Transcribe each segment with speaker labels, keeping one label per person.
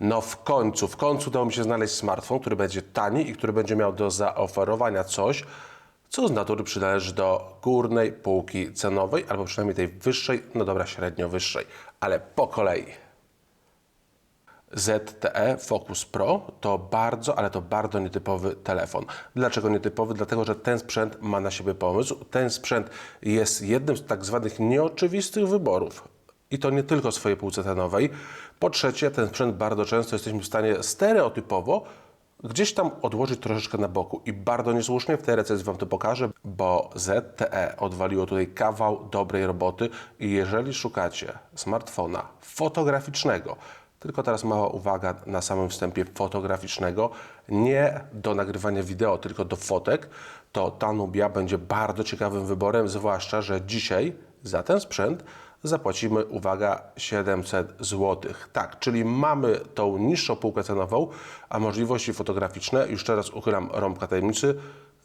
Speaker 1: No w końcu, w końcu udało mi się znaleźć smartfon, który będzie tani i który będzie miał do zaoferowania coś, co z natury przynależy do górnej półki cenowej, albo przynajmniej tej wyższej, no dobra, średnio wyższej, ale po kolei. ZTE Focus Pro to bardzo, ale to bardzo nietypowy telefon. Dlaczego nietypowy? Dlatego, że ten sprzęt ma na siebie pomysł. Ten sprzęt jest jednym z tak zwanych nieoczywistych wyborów. I to nie tylko swojej półce cenowej. Po trzecie, ten sprzęt bardzo często jesteśmy w stanie stereotypowo gdzieś tam odłożyć troszeczkę na boku. I bardzo niesłusznie w tej recenzji Wam to pokażę, bo ZTE odwaliło tutaj kawał dobrej roboty i jeżeli szukacie smartfona fotograficznego, tylko teraz mała uwaga na samym wstępie fotograficznego, nie do nagrywania wideo, tylko do fotek, to ta Nubia będzie bardzo ciekawym wyborem, zwłaszcza, że dzisiaj za ten sprzęt zapłacimy, uwaga, 700 zł. Tak, czyli mamy tą niższą półkę cenową, a możliwości fotograficzne, już teraz uchylam rąbka tajemnicy,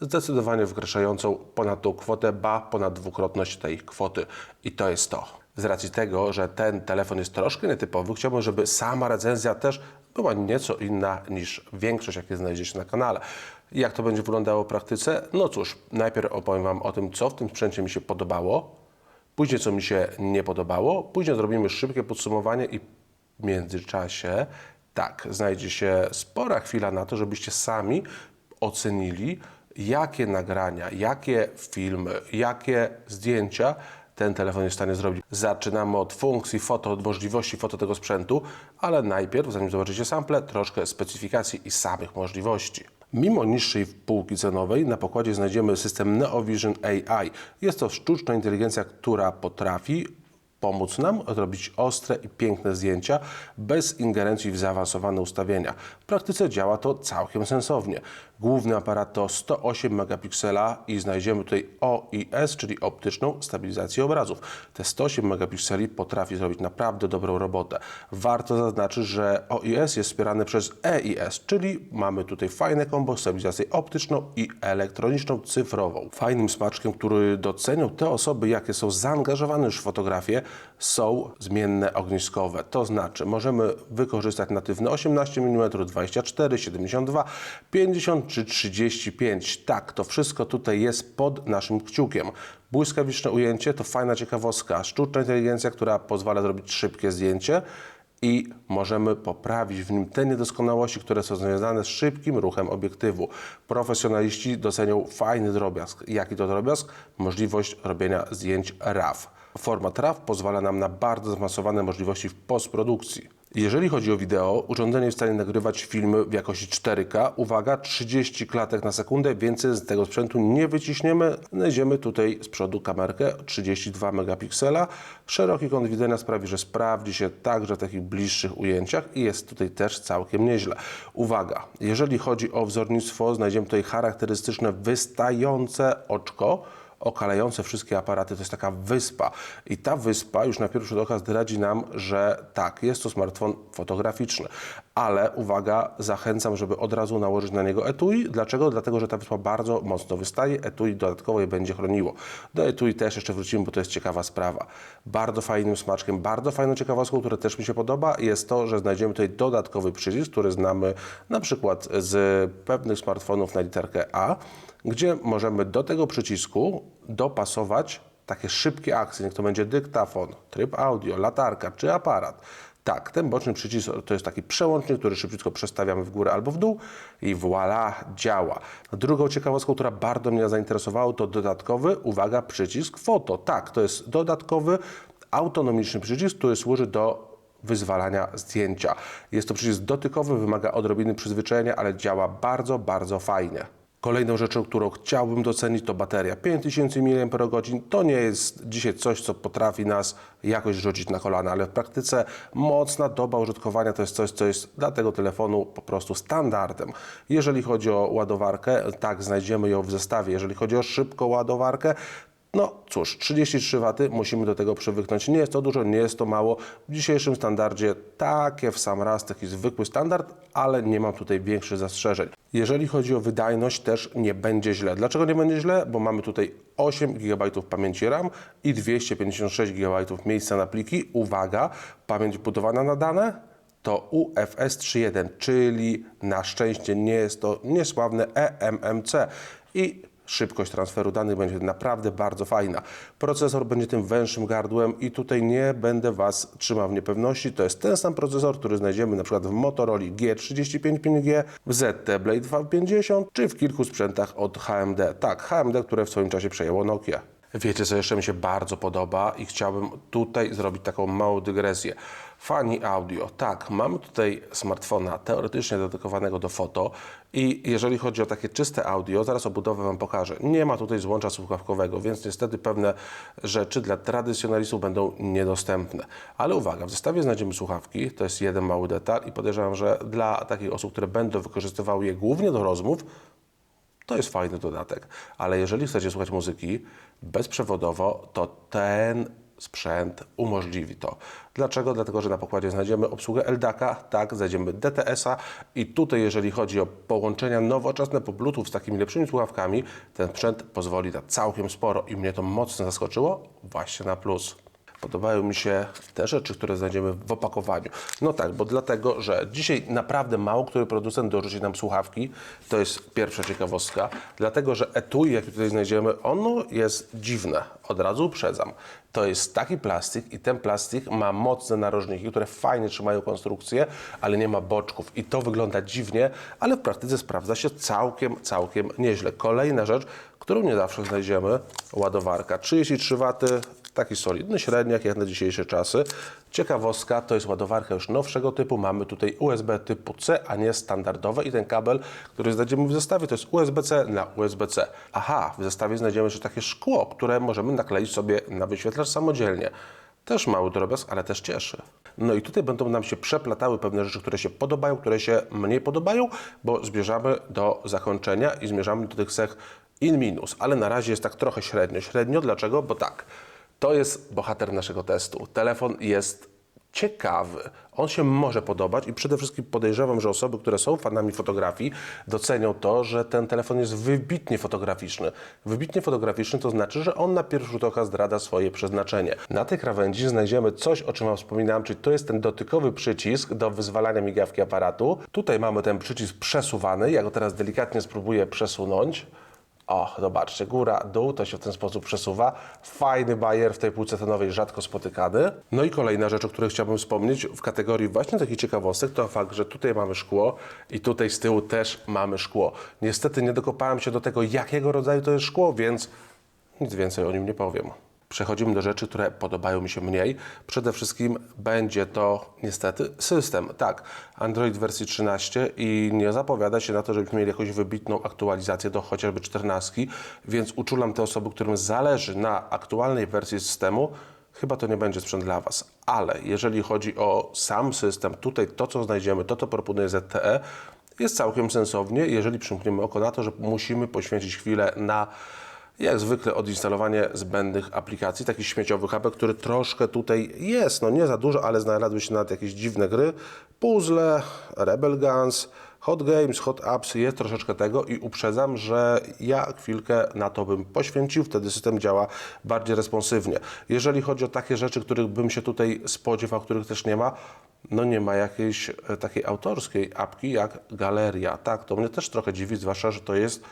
Speaker 1: zdecydowanie wykraczającą ponad tą kwotę, ba ponad dwukrotność tej kwoty. I to jest to. Z racji tego, że ten telefon jest troszkę nietypowy, chciałbym, żeby sama recenzja też była nieco inna niż większość, jakie znajdziecie na kanale. Jak to będzie wyglądało w praktyce? No cóż, najpierw opowiem Wam o tym, co w tym sprzęcie mi się podobało, później co mi się nie podobało, później zrobimy szybkie podsumowanie i w międzyczasie, tak, znajdzie się spora chwila na to, żebyście sami ocenili, jakie nagrania, jakie filmy, jakie zdjęcia ten telefon jest w stanie zrobić. Zaczynamy od funkcji foto, od możliwości foto tego sprzętu, ale najpierw, zanim zobaczycie sample, troszkę specyfikacji i samych możliwości. Mimo niższej półki cenowej na pokładzie znajdziemy system NeoVision AI. Jest to sztuczna inteligencja, która potrafi pomóc nam robić ostre i piękne zdjęcia bez ingerencji w zaawansowane ustawienia. W praktyce działa to całkiem sensownie. Główny aparat to 108 megapiksela i znajdziemy tutaj OIS, czyli optyczną stabilizację obrazów. Te 108 megapikseli potrafi zrobić naprawdę dobrą robotę. Warto zaznaczyć, że OIS jest wspierany przez EIS, czyli mamy tutaj fajne kombo stabilizację optyczną i elektroniczną cyfrową. Fajnym smaczkiem, który docenią te osoby, jakie są zaangażowane już w fotografię, są zmienne ogniskowe. To znaczy, możemy wykorzystać natywne 18 mm, 24, 72, 50 czy 35. Tak, to wszystko tutaj jest pod naszym kciukiem. Błyskawiczne ujęcie to fajna ciekawostka. Sztuczna inteligencja, która pozwala zrobić szybkie zdjęcie i możemy poprawić w nim te niedoskonałości, które są związane z szybkim ruchem obiektywu. Profesjonaliści docenią fajny drobiazg. Jaki to drobiazg? Możliwość robienia zdjęć RAW. Format RAW pozwala nam na bardzo zaawansowane możliwości w postprodukcji. Jeżeli chodzi o wideo, urządzenie jest w stanie nagrywać filmy w jakości 4K. Uwaga, 30 klatek na sekundę, więcej z tego sprzętu nie wyciśniemy. Znajdziemy tutaj z przodu kamerkę 32 megapiksela. Szeroki kąt widzenia sprawi, że sprawdzi się także w takich bliższych ujęciach i jest tutaj też całkiem nieźle. Uwaga, jeżeli chodzi o wzornictwo, znajdziemy tutaj charakterystyczne wystające oczko okalające wszystkie aparaty, to jest taka wyspa. I ta wyspa już na pierwszy rzut oka zdradzi nam, że tak, jest to smartfon fotograficzny. Ale uwaga, zachęcam, żeby od razu nałożyć na niego etui. Dlaczego? Dlatego, że ta wyspa bardzo mocno wystaje. Etui dodatkowo je będzie chroniło. Do etui też jeszcze wrócimy, bo to jest ciekawa sprawa. Bardzo fajnym smaczkiem, bardzo fajną ciekawostką, która też mi się podoba, jest to, że znajdziemy tutaj dodatkowy przycisk, który znamy na przykład z pewnych smartfonów na literkę A gdzie możemy do tego przycisku dopasować takie szybkie akcje, niech to będzie dyktafon, tryb audio, latarka czy aparat. Tak, ten boczny przycisk to jest taki przełącznik, który szybciutko przestawiamy w górę albo w dół i voilà, działa. Drugą ciekawostką, która bardzo mnie zainteresowała, to dodatkowy, uwaga, przycisk foto. Tak, to jest dodatkowy, autonomiczny przycisk, który służy do wyzwalania zdjęcia. Jest to przycisk dotykowy, wymaga odrobiny przyzwyczajenia, ale działa bardzo, bardzo fajnie. Kolejną rzeczą, którą chciałbym docenić, to bateria. 5000 mAh to nie jest dzisiaj coś, co potrafi nas jakoś rzucić na kolana, ale w praktyce mocna doba użytkowania to jest coś, co jest dla tego telefonu po prostu standardem. Jeżeli chodzi o ładowarkę, tak, znajdziemy ją w zestawie. Jeżeli chodzi o szybką ładowarkę, no cóż, 33 W musimy do tego przywyknąć. Nie jest to dużo, nie jest to mało. W dzisiejszym standardzie takie w sam raz, taki zwykły standard, ale nie mam tutaj większych zastrzeżeń. Jeżeli chodzi o wydajność, też nie będzie źle. Dlaczego nie będzie źle? Bo mamy tutaj 8 GB pamięci RAM i 256 GB miejsca na pliki. Uwaga, pamięć budowana na dane to UFS 3.1, czyli na szczęście nie jest to niesławne EMMC i szybkość transferu danych będzie naprawdę bardzo fajna. Procesor będzie tym węższym gardłem i tutaj nie będę Was trzymał w niepewności. To jest ten sam procesor, który znajdziemy na przykład w Motorola G35 5G, w ZT Blade V50 czy w kilku sprzętach od HMD. Tak, HMD, które w swoim czasie przejęło Nokia. Wiecie, co jeszcze mi się bardzo podoba i chciałbym tutaj zrobić taką małą dygresję. Fani audio. Tak, mamy tutaj smartfona teoretycznie dedykowanego do foto i jeżeli chodzi o takie czyste audio, zaraz obudowę Wam pokażę. Nie ma tutaj złącza słuchawkowego, więc niestety pewne rzeczy dla tradycjonalistów będą niedostępne. Ale uwaga, w zestawie znajdziemy słuchawki, to jest jeden mały detal i podejrzewam, że dla takich osób, które będą wykorzystywały je głównie do rozmów, to jest fajny dodatek, ale jeżeli chcecie słuchać muzyki bezprzewodowo, to ten sprzęt umożliwi to. Dlaczego? Dlatego, że na pokładzie znajdziemy obsługę LDAC-a, tak, znajdziemy DTS-a i tutaj, jeżeli chodzi o połączenia nowoczesne po Bluetooth z takimi lepszymi słuchawkami, ten sprzęt pozwoli na całkiem sporo i mnie to mocno zaskoczyło, właśnie na plus. Podobają mi się te rzeczy, które znajdziemy w opakowaniu. No tak, bo dlatego, że dzisiaj naprawdę mało który producent dorzuci nam słuchawki. To jest pierwsza ciekawostka. Dlatego, że etui, jakie tutaj znajdziemy, ono jest dziwne. Od razu uprzedzam. To jest taki plastik i ten plastik ma mocne narożniki, które fajnie trzymają konstrukcję, ale nie ma boczków. I to wygląda dziwnie, ale w praktyce sprawdza się całkiem, całkiem nieźle. Kolejna rzecz, którą nie zawsze znajdziemy, ładowarka. 33 W, taki solidny średniak jak na dzisiejsze czasy. Ciekawostka, to jest ładowarka już nowszego typu. Mamy tutaj USB typu C, a nie standardowe i ten kabel, który znajdziemy w zestawie, to jest USB-C na USB-C. Aha, w zestawie znajdziemy jeszcze takie szkło, które możemy nakleić sobie na wyświetlacz samodzielnie. Też mały drobiazg, ale też cieszy. No i tutaj będą nam się przeplatały pewne rzeczy, które się podobają, które się mniej podobają, bo zmierzamy do zakończenia i zmierzamy do tych cech in minus, ale na razie jest tak trochę średnio. Średnio dlaczego? Bo tak, to jest bohater naszego testu. Telefon jest ciekawy. On się może podobać i przede wszystkim podejrzewam, że osoby, które są fanami fotografii, docenią to, że ten telefon jest wybitnie fotograficzny. Wybitnie fotograficzny to znaczy, że on na pierwszy rzut oka zdradza swoje przeznaczenie. Na tej krawędzi znajdziemy coś, o czym Wam wspominałem, czyli to jest ten dotykowy przycisk do wyzwalania migawki aparatu. Tutaj mamy ten przycisk przesuwany. Ja go teraz delikatnie spróbuję przesunąć. O, zobaczcie, góra, dół, to się w ten sposób przesuwa. Fajny bajer w tej półce cenowej, rzadko spotykany. No i kolejna rzecz, o której chciałbym wspomnieć w kategorii właśnie takich ciekawostek, to fakt, że tutaj mamy szkło i tutaj z tyłu też mamy szkło. Niestety nie dokopałem się do tego, jakiego rodzaju to jest szkło, więc nic więcej o nim nie powiem. Przechodzimy do rzeczy, które podobają mi się mniej. Przede wszystkim będzie to niestety system. Tak, Android wersji 13 i nie zapowiada się na to, żebyśmy mieli jakąś wybitną aktualizację do chociażby 14, więc uczulam te osoby, którym zależy na aktualnej wersji systemu, chyba to nie będzie sprzęt dla Was. Ale jeżeli chodzi o sam system, tutaj to, co znajdziemy, to, co proponuje ZTE, jest całkiem sensownie, jeżeli przymkniemy oko na to, że musimy poświęcić chwilę na jak zwykle odinstalowanie zbędnych aplikacji, takich śmieciowych apek, który troszkę tutaj jest, no nie za dużo, ale znalazły się nawet jakieś dziwne gry, puzzle, Rebel Guns, Hot Games, Hot Apps, jest troszeczkę tego i uprzedzam, że ja chwilkę na to bym poświęcił, wtedy system działa bardziej responsywnie. Jeżeli chodzi o takie rzeczy, których bym się tutaj spodziewał, których też nie ma, no nie ma jakiejś e, takiej autorskiej apki jak Galeria. Tak, to mnie też trochę dziwi, zwłaszcza, że to jest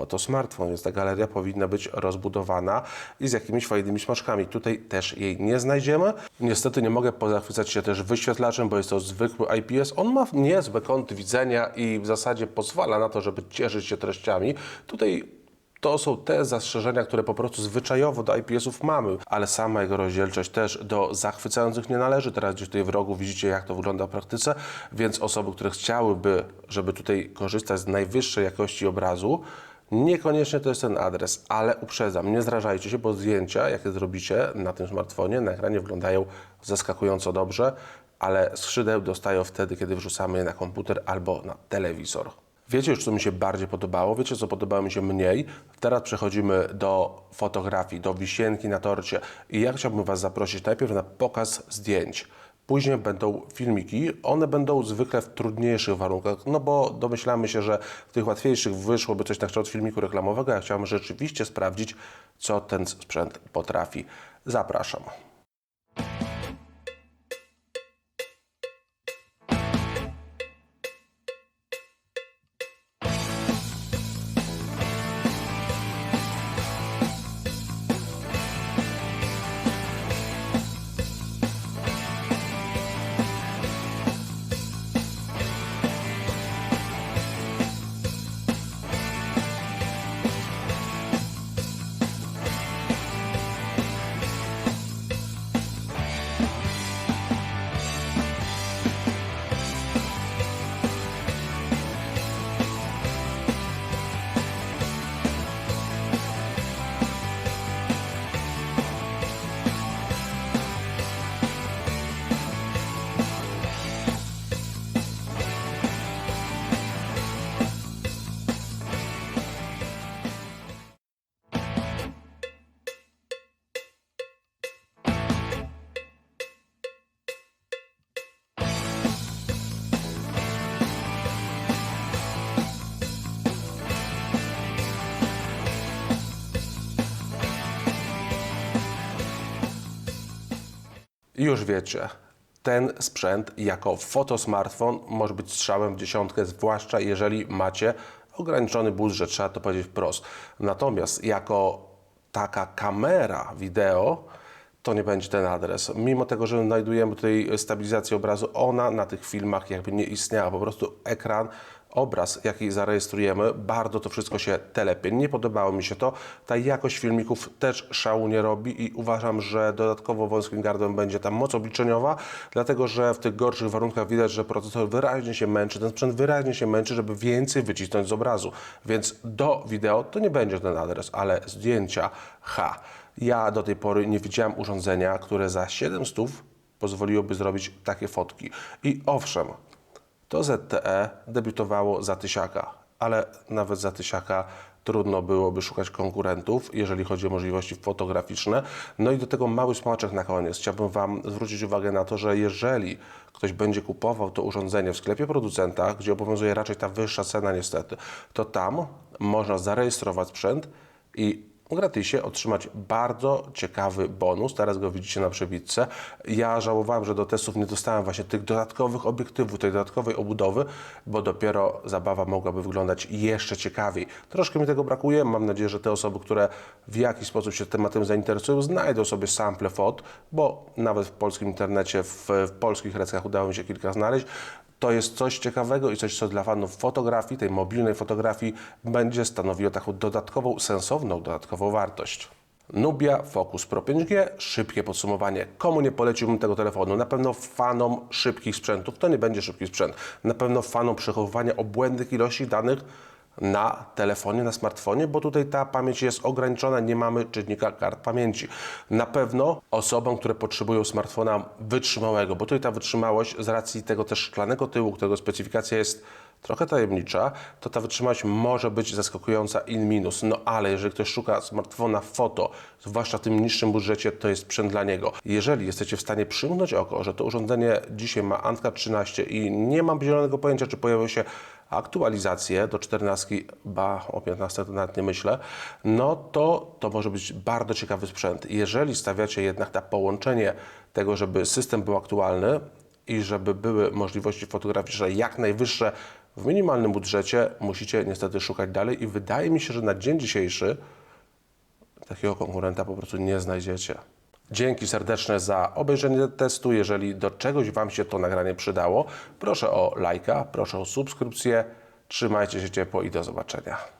Speaker 1: fotosmartfon, więc ta galeria powinna być rozbudowana i z jakimiś fajnymi smaczkami. Tutaj też jej nie znajdziemy. Niestety nie mogę pozachwycać się też wyświetlaczem, bo jest to zwykły IPS. On ma niezłe kąty widzenia i w zasadzie pozwala na to, żeby cieszyć się treściami. Tutaj to są te zastrzeżenia, które po prostu zwyczajowo do IPS-ów mamy, ale sama jego rozdzielczość też do zachwycających nie należy. Teraz gdzieś tutaj w rogu widzicie, jak to wygląda w praktyce, więc osoby, które chciałyby, żeby tutaj korzystać z najwyższej jakości obrazu, Niekoniecznie to jest ten adres, ale uprzedzam, nie zrażajcie się, bo zdjęcia, jakie zrobicie na tym smartfonie, na ekranie wyglądają zaskakująco dobrze, ale skrzydeł dostają wtedy, kiedy wrzucamy je na komputer albo na telewizor. Wiecie już, co mi się bardziej podobało, wiecie, co podobało mi się mniej. Teraz przechodzimy do fotografii, do wisienki na torcie i ja chciałbym Was zaprosić najpierw na pokaz zdjęć. Później będą filmiki, one będą zwykle w trudniejszych warunkach, no bo domyślamy się, że w tych łatwiejszych wyszłoby coś na kształt filmiku reklamowego. Ja chciałem rzeczywiście sprawdzić, co ten sprzęt potrafi. Zapraszam. Już wiecie, ten sprzęt jako fotosmartfon może być strzałem w dziesiątkę, zwłaszcza jeżeli macie ograniczony budżet, trzeba to powiedzieć wprost. Natomiast jako taka kamera wideo, to nie będzie ten adres. Mimo tego, że znajdujemy tutaj stabilizację obrazu, ona na tych filmach jakby nie istniała. Po prostu ekran, obraz, jaki zarejestrujemy, bardzo to wszystko się telepie. Nie podobało mi się to. Ta jakość filmików też szału nie robi i uważam, że dodatkowo wąskim gardłem będzie ta moc obliczeniowa, dlatego że w tych gorszych warunkach widać, że procesor wyraźnie się męczy, ten sprzęt wyraźnie się męczy, żeby więcej wycisnąć z obrazu. Więc do wideo to nie będzie ten adres, ale zdjęcia H. Ja do tej pory nie widziałem urządzenia, które za 700 pozwoliłoby zrobić takie fotki. I owszem, to ZTE debiutowało za tysiaka, ale nawet za tysiaka trudno byłoby szukać konkurentów, jeżeli chodzi o możliwości fotograficzne. No i do tego mały smaczek na koniec. Chciałbym Wam zwrócić uwagę na to, że jeżeli ktoś będzie kupował to urządzenie w sklepie producenta, gdzie obowiązuje raczej ta wyższa cena niestety, to tam można zarejestrować sprzęt i gratisie otrzymać bardzo ciekawy bonus. Teraz go widzicie na przebitce. Ja żałowałem, że do testów nie dostałem właśnie tych dodatkowych obiektywów, tej dodatkowej obudowy, bo dopiero zabawa mogłaby wyglądać jeszcze ciekawiej. Troszkę mi tego brakuje. Mam nadzieję, że te osoby, które w jakiś sposób się tematem zainteresują, znajdą sobie sample fot, bo nawet w polskim internecie, w, w polskich recenzjach udało mi się kilka znaleźć. To jest coś ciekawego i coś, co dla fanów fotografii, tej mobilnej fotografii, będzie stanowiło taką dodatkową, sensowną dodatkową wartość. Nubia Focus Pro 5G, szybkie podsumowanie. Komu nie poleciłbym tego telefonu? Na pewno fanom szybkich sprzętów, to nie będzie szybki sprzęt. Na pewno fanom przechowywania obłędnych ilości danych na telefonie, na smartfonie, bo tutaj ta pamięć jest ograniczona, nie mamy czynnika kart pamięci. Na pewno osobom, które potrzebują smartfona wytrzymałego, bo tutaj ta wytrzymałość z racji tego też szklanego tyłu, którego specyfikacja jest trochę tajemnicza, to ta wytrzymałość może być zaskakująca in minus. No ale jeżeli ktoś szuka smartfona foto, zwłaszcza w tym niższym budżecie, to jest sprzęt dla niego. Jeżeli jesteście w stanie przymknąć oko, że to urządzenie dzisiaj ma Antka 13 i nie mam zielonego pojęcia, czy pojawią się aktualizacje do 14, ba o 15 to nawet nie myślę, no to to może być bardzo ciekawy sprzęt. Jeżeli stawiacie jednak na połączenie tego, żeby system był aktualny i żeby były możliwości fotograficzne jak najwyższe w minimalnym budżecie, musicie niestety szukać dalej i wydaje mi się, że na dzień dzisiejszy takiego konkurenta po prostu nie znajdziecie. Dzięki serdeczne za obejrzenie testu. Jeżeli do czegoś Wam się to nagranie przydało, proszę o lajka, proszę o subskrypcję. Trzymajcie się ciepło i do zobaczenia.